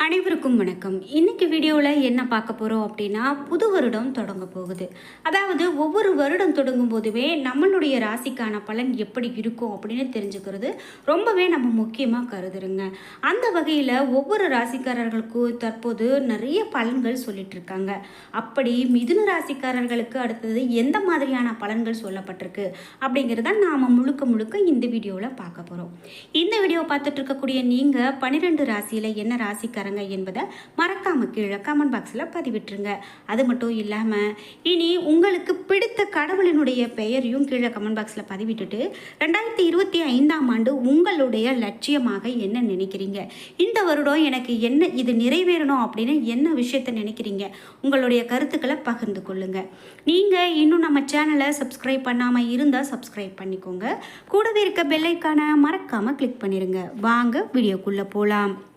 அனைவருக்கும் வணக்கம். இன்னைக்கு வீடியோவில் என்ன பார்க்க போகிறோம் அப்படின்னா புது வருடம் தொடங்க போகுது. அதாவது ஒவ்வொரு வருடம் தொடங்கும் போதுவே நம்மளுடைய ராசிக்கான பலன் எப்படி இருக்கும் அப்படின்னு தெரிஞ்சுக்கிறது ரொம்பவே நம்ம முக்கியமாக கருதுருங்க அந்த வகையில் ஒவ்வொரு ராசிக்காரர்களுக்கும் தற்போது நிறைய பலன்கள் சொல்லிட்டு இருக்காங்க அப்படி மிதுன ராசிக்காரர்களுக்கு அடுத்தது எந்த மாதிரியான பலன்கள் சொல்லப்பட்டிருக்கு அப்படிங்கிறத நாம் முழுக்க முழுக்க இந்த வீடியோவில் பார்க்க போகிறோம் இந்த வீடியோ பார்த்துட்டு இருக்கக்கூடிய நீங்கள் பன்னிரெண்டு ராசியில் என்ன ராசிக்காரங்க என்பதை மறக்காம கீழே கமெண்ட் பாக்ஸில் பதிவிட்டுருங்க. அது மட்டும் இல்லாமல் இனி உங்களுக்கு பிடித்த கடவுளினுடைய பெயரையும் கீழே கமெண்ட் பாக்ஸில் பதிவிட்டுட்டு ரெண்டாயிரத்தி இருபத்தி ஐந்தாம் ஆண்டு உங்களுடைய லட்சியமாக என்ன நினைக்கிறீங்க? இந்த வருடம் எனக்கு என்ன இது நிறைவேறணும் அப்படின்னு என்ன விஷயத்தை நினைக்கிறீங்க? உங்களுடைய கருத்துக்களை பகிர்ந்து கொள்ளுங்க. நீங்கள் இன்னும் நம்ம சேனலை சப்ஸ்கிரைப் பண்ணாமல் இருந்தால் சப்ஸ்கிரைப் பண்ணிக்கோங்க. கூடவே இருக்க பெல்லைக்கான மறக்காமல் கிளிக் பண்ணிடுங்க வாங்க வீடியோக்குள்ளே போகலாம்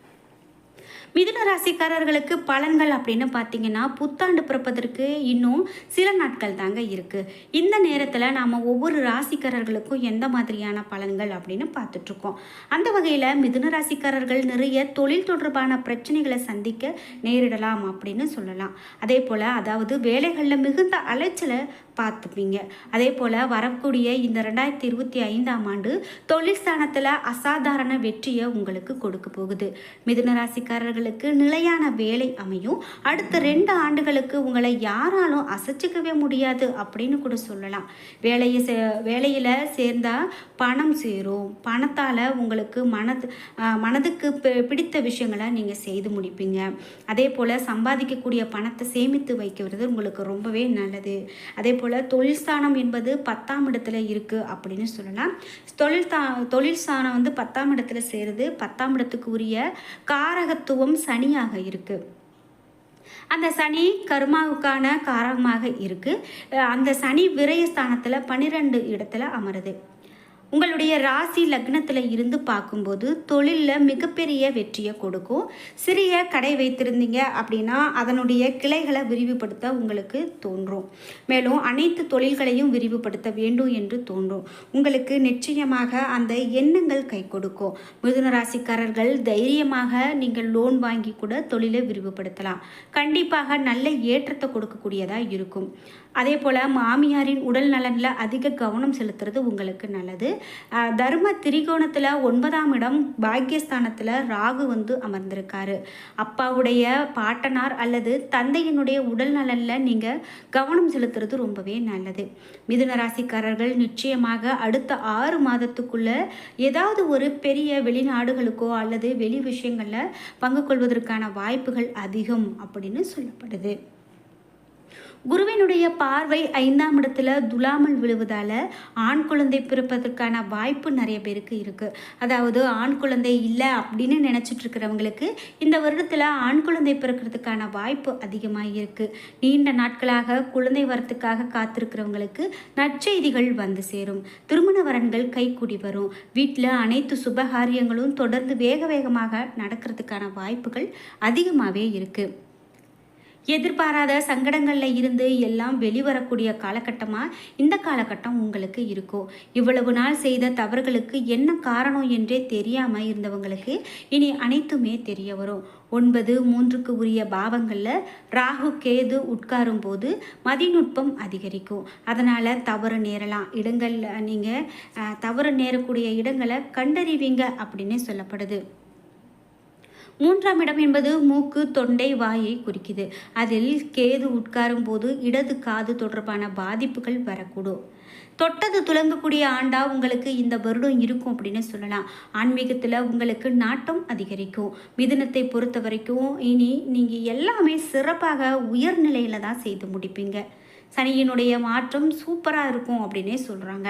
மிதுன ராசிக்காரர்களுக்கு பலன்கள் அப்படின்னு பார்த்தீங்கன்னா புத்தாண்டு பிறப்பதற்கு இன்னும் சில நாட்கள் தாங்க இருக்குது இந்த நேரத்தில் நாம் ஒவ்வொரு ராசிக்காரர்களுக்கும் எந்த மாதிரியான பலன்கள் அப்படின்னு பார்த்துட்ருக்கோம். அந்த வகையில் மிதுன ராசிக்காரர்கள் நிறைய தொழில் தொடர்பான பிரச்சனைகளை சந்திக்க நேரிடலாம் அப்படின்னு சொல்லலாம். அதே போல் அதாவது வேலைகளில் மிகுந்த அலைச்சலை பார்த்துப்பீங்க. அதே போல் வரக்கூடிய இந்த ரெண்டாயிரத்தி இருபத்தி ஐந்தாம் ஆண்டு தொழில் ஸ்தானத்தில் அசாதாரண வெற்றியை உங்களுக்கு கொடுக்க போகுது. மிதுன ராசிக்காரர்களுக்கு நிலையான வேலை அமையும். அடுத்த ரெண்டு ஆண்டுகளுக்கு உங்களை யாராலும் அசைச்சிக்கவே முடியாது அப்படின்னு கூட சொல்லலாம். வேலையை சே வேலையில் சேர்ந்தால் பணம் சேரும். பணத்தால் உங்களுக்கு மனது மனதுக்கு பி- பிடித்த விஷயங்களை நீங்கள் செய்து முடிப்பீங்க. அதே போல் சம்பாதிக்கக்கூடிய பணத்தை சேமித்து வைக்கிறது உங்களுக்கு ரொம்பவே நல்லது. அதே போல் தொழில் ஸ்தானம் என்பது பத்தாம் இடத்துல இருக்குது அப்படின்னு சொல்லலாம். தொழில் தா தொழில் ஸ்தானம் வந்து பத்தாம் இடத்துல சேருது. பத்தாம் இடத்துக்கு உரிய காரகத்துவம் சனியாக இருக்குது அந்த சனி கர்மாவுக்கான காரகமாக இருக்குது அந்த சனி விரயஸ்தானத்தில் பன்னிரெண்டு இடத்துல அமருது. உங்களுடைய ராசி லக்னத்தில் இருந்து பார்க்கும்போது தொழிலில் மிகப்பெரிய வெற்றியை கொடுக்கும். சிறிய கடை வைத்திருந்தீங்க அப்படின்னா அதனுடைய கிளைகளை விரிவுபடுத்த உங்களுக்கு தோன்றும். மேலும் அனைத்து தொழில்களையும் விரிவுபடுத்த வேண்டும் என்று தோன்றும். உங்களுக்கு நிச்சயமாக அந்த எண்ணங்கள் கை கொடுக்கும். மிதுன ராசிக்காரர்கள் தைரியமாக நீங்கள் லோன் வாங்கி கூட தொழிலை விரிவுபடுத்தலாம். கண்டிப்பாக நல்ல ஏற்றத்தை கொடுக்கக்கூடியதாக இருக்கும். அதே போல் மாமியாரின் உடல் நலனில் அதிக கவனம் செலுத்துறது உங்களுக்கு நல்லது. தர்ம திரிகோணத்தில் ஒன்பதாம் இடம் பாக்கியஸ்தானத்தில் ராகு வந்து அமர்ந்திருக்காரு. அப்பாவுடைய பாட்டனார் அல்லது தந்தையினுடைய உடல் நலனில் நீங்கள் கவனம் செலுத்துறது ரொம்பவே நல்லது. மிதுன ராசிக்காரர்கள் நிச்சயமாக அடுத்த ஆறு மாதத்துக்குள்ள ஏதாவது ஒரு பெரிய வெளிநாடுகளுக்கோ அல்லது வெளி விஷயங்களில் பங்கு கொள்வதற்கான வாய்ப்புகள் அதிகம் அப்படின்னு சொல்லப்படுது. குருவினுடைய பார்வை ஐந்தாம் இடத்துல துலாமல் விழுவதால் ஆண் குழந்தை பிறப்பதற்கான வாய்ப்பு நிறைய பேருக்கு இருக்குது அதாவது ஆண் குழந்தை இல்லை அப்படின்னு நினச்சிட்டு இருக்கிறவங்களுக்கு இந்த வருடத்தில் ஆண் குழந்தை பிறக்கிறதுக்கான வாய்ப்பு அதிகமாக இருக்குது நீண்ட நாட்களாக குழந்தை வரத்துக்காக காத்திருக்கிறவங்களுக்கு நற்செய்திகள் வந்து சேரும். திருமண வரன்கள் கைகூடி வரும். வீட்டில் அனைத்து சுபகாரியங்களும் தொடர்ந்து வேக வேகமாக நடக்கிறதுக்கான வாய்ப்புகள் அதிகமாகவே இருக்குது எதிர்பாராத சங்கடங்களில் இருந்து எல்லாம் வெளிவரக்கூடிய காலகட்டமாக இந்த காலகட்டம் உங்களுக்கு இருக்கும் இவ்வளவு நாள் செய்த தவறுகளுக்கு என்ன காரணம் என்றே தெரியாமல் இருந்தவங்களுக்கு இனி அனைத்துமே தெரிய வரும். ஒன்பது மூன்றுக்கு உரிய பாவங்களில் ராகு கேது உட்காரும் போது மதிநுட்பம் அதிகரிக்கும். அதனால் தவறு நேரலாம். இடங்களில் நீங்கள் தவறு நேரக்கூடிய இடங்களை கண்டறிவீங்க அப்படின்னு சொல்லப்படுது. மூன்றாம் இடம் என்பது மூக்கு தொண்டை வாயை குறிக்குது. அதில் கேது உட்காரும் போது இடது காது தொடர்பான பாதிப்புகள் வரக்கூடும். தொட்டது துலங்கக்கூடிய ஆண்டா உங்களுக்கு இந்த வருடம் இருக்கும் அப்படின்னு சொல்லலாம். ஆன்மீகத்தில் உங்களுக்கு நாட்டம் அதிகரிக்கும். மிதுனத்தை பொறுத்த வரைக்கும் இனி நீங்கள் எல்லாமே சிறப்பாக உயர்நிலையில் தான் செய்து முடிப்பீங்க. சனியினுடைய மாற்றம் சூப்பராக இருக்கும் அப்படின்னே சொல்கிறாங்க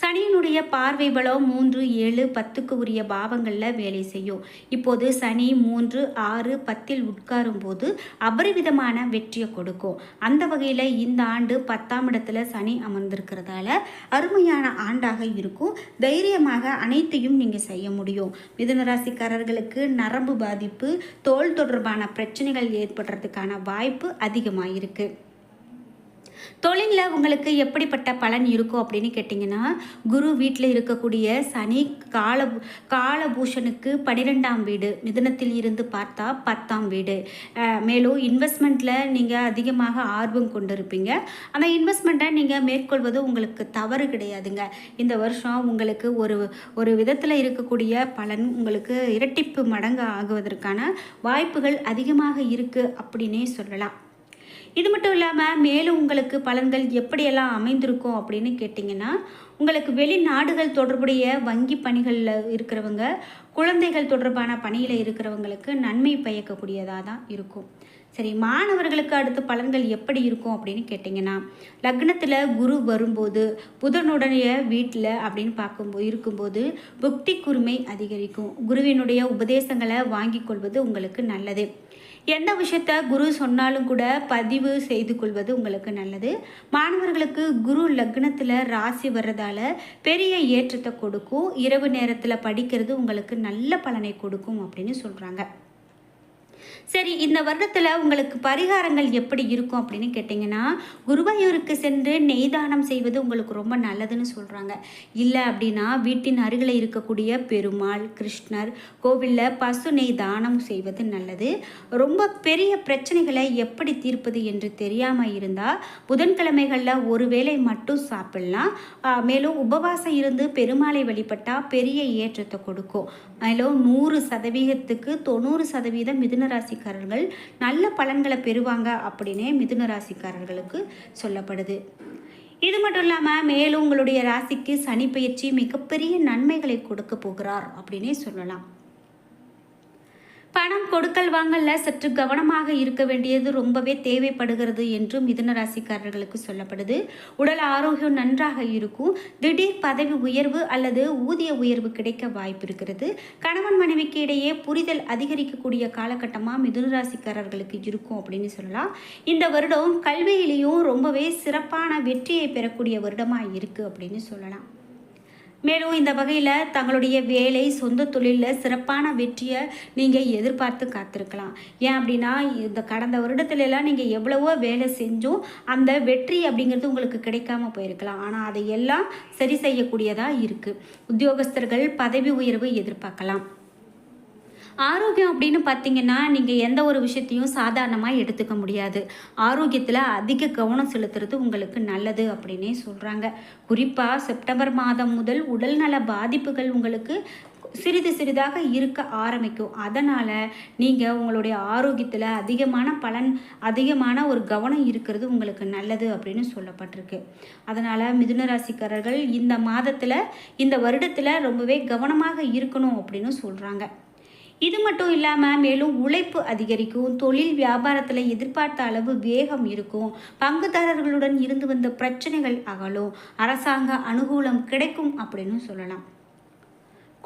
சனியினுடைய பார்வை பலம் மூன்று ஏழு பத்துக்கு உரிய பாவங்களில் வேலை செய்யும். இப்போது சனி மூன்று ஆறு பத்தில் உட்காரும் போது அபரிவிதமான வெற்றியை கொடுக்கும். அந்த வகையில் இந்த ஆண்டு பத்தாம் இடத்துல சனி அமர்ந்திருக்கிறதால அருமையான ஆண்டாக இருக்கும். தைரியமாக அனைத்தையும் நீங்கள் செய்ய முடியும். மிதுனராசிக்காரர்களுக்கு நரம்பு பாதிப்பு தோல் தொடர்பான பிரச்சனைகள் ஏற்படுறதுக்கான வாய்ப்பு அதிகமாக இருக்குது தொழிலில் உங்களுக்கு எப்படிப்பட்ட பலன் இருக்கும் அப்படின்னு கேட்டிங்கன்னா குரு வீட்டில் இருக்கக்கூடிய சனி கால காலபூஷனுக்கு பன்னிரெண்டாம் வீடு மிதுனத்தில் இருந்து பார்த்தா பத்தாம் வீடு. மேலும் இன்வெஸ்ட்மெண்ட்டில் நீங்கள் அதிகமாக ஆர்வம் கொண்டிருப்பீங்க. அந்த இன்வெஸ்ட்மெண்ட்டை நீங்கள் மேற்கொள்வது உங்களுக்கு தவறு கிடையாதுங்க. இந்த வருஷம் உங்களுக்கு ஒரு ஒரு விதத்தில் இருக்கக்கூடிய பலன் உங்களுக்கு இரட்டிப்பு மடங்கு ஆகுவதற்கான வாய்ப்புகள் அதிகமாக இருக்குது அப்படின்னே சொல்லலாம். இது மட்டும் இல்லாமல் மேலும் உங்களுக்கு பலன்கள் எப்படியெல்லாம் அமைந்திருக்கும் அப்படின்னு கேட்டிங்கன்னா உங்களுக்கு வெளிநாடுகள் தொடர்புடைய வங்கி பணிகளில் இருக்கிறவங்க குழந்தைகள் தொடர்பான பணியில் இருக்கிறவங்களுக்கு நன்மை பயக்கக்கூடியதாக தான் இருக்கும். சரி மாணவர்களுக்கு அடுத்து பலன்கள் எப்படி இருக்கும் அப்படின்னு கேட்டிங்கன்னா லக்னத்தில் குரு வரும்போது புதனுடைய வீட்டில் அப்படின்னு பார்க்கும்போது இருக்கும்போது புக்தி குருமை அதிகரிக்கும். குருவினுடைய உபதேசங்களை வாங்கிக் கொள்வது உங்களுக்கு நல்லது. எந்த விஷயத்த குரு சொன்னாலும் கூட பதிவு செய்து கொள்வது உங்களுக்கு நல்லது. மாணவர்களுக்கு குரு லக்னத்தில் ராசி வர்றதால பெரிய ஏற்றத்தை கொடுக்கும். இரவு நேரத்தில் படிக்கிறது உங்களுக்கு நல்ல பலனை கொடுக்கும் அப்படின்னு சொல்கிறாங்க சரி இந்த வருடத்தில் உங்களுக்கு பரிகாரங்கள் எப்படி இருக்கும் அப்படின்னு கேட்டிங்கன்னா குருவாயூருக்கு சென்று நெய்தானம் செய்வது உங்களுக்கு ரொம்ப நல்லதுன்னு சொல்கிறாங்க இல்லை அப்படின்னா வீட்டின் அருகில் இருக்கக்கூடிய பெருமாள் கிருஷ்ணர் கோவிலில் பசு நெய் தானம் செய்வது நல்லது. ரொம்ப பெரிய பிரச்சனைகளை எப்படி தீர்ப்பது என்று தெரியாமல் இருந்தால் புதன்கிழமைகளில் ஒரு வேளை மட்டும் சாப்பிடலாம். மேலும் உபவாசம் இருந்து பெருமாளை வழிபட்டால் பெரிய ஏற்றத்தை கொடுக்கும். மேலும் நூறு சதவீதத்துக்கு தொண்ணூறு சதவீதம் மிதுன ராசிக்காரர்கள் நல்ல பலன்களை பெறுவாங்க அப்படின்னே மிதுன ராசிக்காரர்களுக்கு சொல்லப்படுது. இது மட்டும் இல்லாமல் மேலும் உங்களுடைய ராசிக்கு சனி பயிற்சி மிகப்பெரிய நன்மைகளை கொடுக்க போகிறார் அப்படின்னே சொல்லலாம். பணம் கொடுக்கல் வாங்கல்ல சற்று கவனமாக இருக்க வேண்டியது ரொம்பவே தேவைப்படுகிறது என்று மிதுன ராசிக்காரர்களுக்கு சொல்லப்படுது. உடல் ஆரோக்கியம் நன்றாக இருக்கும். திடீர் பதவி உயர்வு அல்லது ஊதிய உயர்வு கிடைக்க வாய்ப்பு இருக்கிறது. கணவன் மனைவிக்கு இடையே புரிதல் அதிகரிக்கக்கூடிய காலகட்டமாக மிதுன ராசிக்காரர்களுக்கு இருக்கும் அப்படின்னு சொல்லலாம். இந்த வருடம் கல்வியிலையும் ரொம்பவே சிறப்பான வெற்றியை பெறக்கூடிய வருடமாக இருக்குது அப்படின்னு சொல்லலாம். மேலும் இந்த வகையில் தங்களுடைய வேலை சொந்த தொழிலில் சிறப்பான வெற்றியை நீங்கள் எதிர்பார்த்து காத்திருக்கலாம். ஏன் அப்படின்னா இந்த கடந்த வருடத்துலலாம் நீங்கள் எவ்வளவோ வேலை செஞ்சும் அந்த வெற்றி அப்படிங்கிறது உங்களுக்கு கிடைக்காம போயிருக்கலாம். ஆனால் அதை எல்லாம் சரி செய்யக்கூடியதாக இருக்குது உத்தியோகஸ்தர்கள் பதவி உயர்வு எதிர்பார்க்கலாம். ஆரோக்கியம் அப்படின்னு பார்த்தீங்கன்னா நீங்கள் எந்த ஒரு விஷயத்தையும் சாதாரணமாக எடுத்துக்க முடியாது. ஆரோக்கியத்தில் அதிக கவனம் செலுத்துறது உங்களுக்கு நல்லது அப்படின்னே சொல்கிறாங்க குறிப்பாக செப்டம்பர் மாதம் முதல் உடல்நல பாதிப்புகள் உங்களுக்கு சிறிது சிறிதாக இருக்க ஆரம்பிக்கும். அதனால் நீங்கள் உங்களுடைய ஆரோக்கியத்தில் அதிகமான பலன் அதிகமான ஒரு கவனம் இருக்கிறது உங்களுக்கு நல்லது அப்படின்னு சொல்லப்பட்டிருக்கு. அதனால் மிதுன ராசிக்காரர்கள் இந்த மாதத்தில் இந்த வருடத்தில் ரொம்பவே கவனமாக இருக்கணும் அப்படின்னு சொல்கிறாங்க இது மட்டும் இல்லாமல் மேலும் உழைப்பு அதிகரிக்கும் தொழில் வியாபாரத்தில் எதிர்பார்த்த அளவு வேகம் இருக்கும் பங்குதாரர்களுடன் இருந்து வந்த பிரச்சனைகள் அகலும் அரசாங்க அனுகூலம் கிடைக்கும் அப்படின்னு சொல்லலாம்.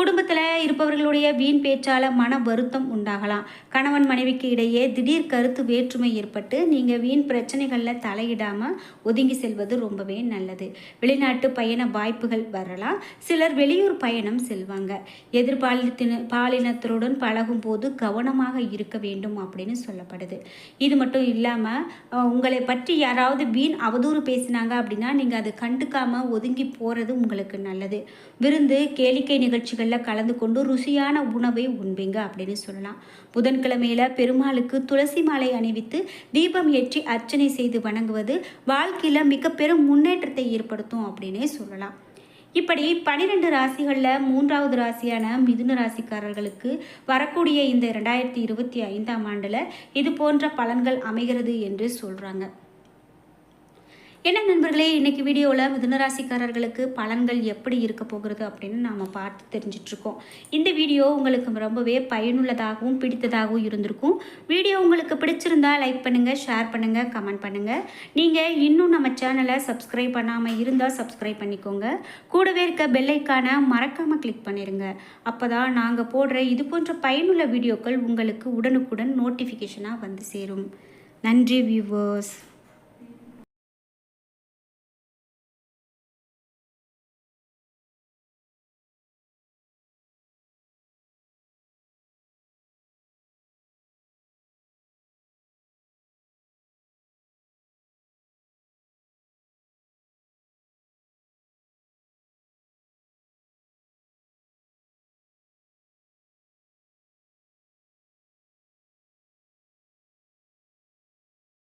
குடும்பத்தில் இருப்பவர்களுடைய வீண் பேச்சால் மன வருத்தம் உண்டாகலாம். கணவன் மனைவிக்கு இடையே திடீர் கருத்து வேற்றுமை ஏற்பட்டு நீங்கள் வீண் பிரச்சனைகளில் தலையிடாமல் ஒதுங்கி செல்வது ரொம்பவே நல்லது. வெளிநாட்டு பயண வாய்ப்புகள் வரலாம். சிலர் வெளியூர் பயணம் செல்வாங்க. எதிர்பாலின பாலினத்தருடன் பழகும் போது கவனமாக இருக்க வேண்டும் அப்படின்னு சொல்லப்படுது. இது மட்டும் இல்லாமல் உங்களை பற்றி யாராவது வீண் அவதூறு பேசினாங்க அப்படின்னா நீங்கள் அதை கண்டுக்காமல் ஒதுங்கி போகிறது உங்களுக்கு நல்லது. விருந்து கேளிக்கை நிகழ்ச்சிகளில் கலந்து கொண்டு ருசியான உணவை உண்பீங்க அப்படின்னு சொல்லலாம். புதன்கிழமையில பெருமாளுக்கு துளசி மாலை அணிவித்து தீபம் ஏற்றி அர்ச்சனை செய்து வணங்குவது வாழ்க்கையில் மிக பெரும் முன்னேற்றத்தை ஏற்படுத்தும் அப்படின்னே சொல்லலாம். இப்படி பனிரெண்டு ராசிகளில் மூன்றாவது ராசியான மிதுன ராசிக்காரர்களுக்கு வரக்கூடிய இந்த ரெண்டாயிரத்தி இருபத்தி ஐந்தாம் ஆண்டில் இது போன்ற பலன்கள் அமைகிறது என்று சொல்கிறாங்க என்ன நண்பர்களே இன்னைக்கு வீடியோவில் மிதுனராசிக்காரர்களுக்கு பலன்கள் எப்படி இருக்க போகிறது அப்படின்னு நாம் பார்த்து தெரிஞ்சிட்ருக்கோம். இந்த வீடியோ உங்களுக்கு ரொம்பவே பயனுள்ளதாகவும் பிடித்ததாகவும் இருந்திருக்கும். வீடியோ உங்களுக்கு பிடிச்சிருந்தா லைக் பண்ணுங்கள் ஷேர் பண்ணுங்கள் கமெண்ட் பண்ணுங்கள் நீங்கள் இன்னும் நம்ம சேனலை சப்ஸ்கிரைப் பண்ணாமல் இருந்தால் சப்ஸ்கிரைப் பண்ணிக்கோங்க. கூடவே இருக்க பெல்லைக்கான மறக்காமல் கிளிக் பண்ணிடுங்க அப்போ தான் நாங்கள் போடுற இது போன்ற பயனுள்ள வீடியோக்கள் உங்களுக்கு உடனுக்குடன் நோட்டிஃபிகேஷனாக வந்து சேரும். நன்றி வியூவர்ஸ்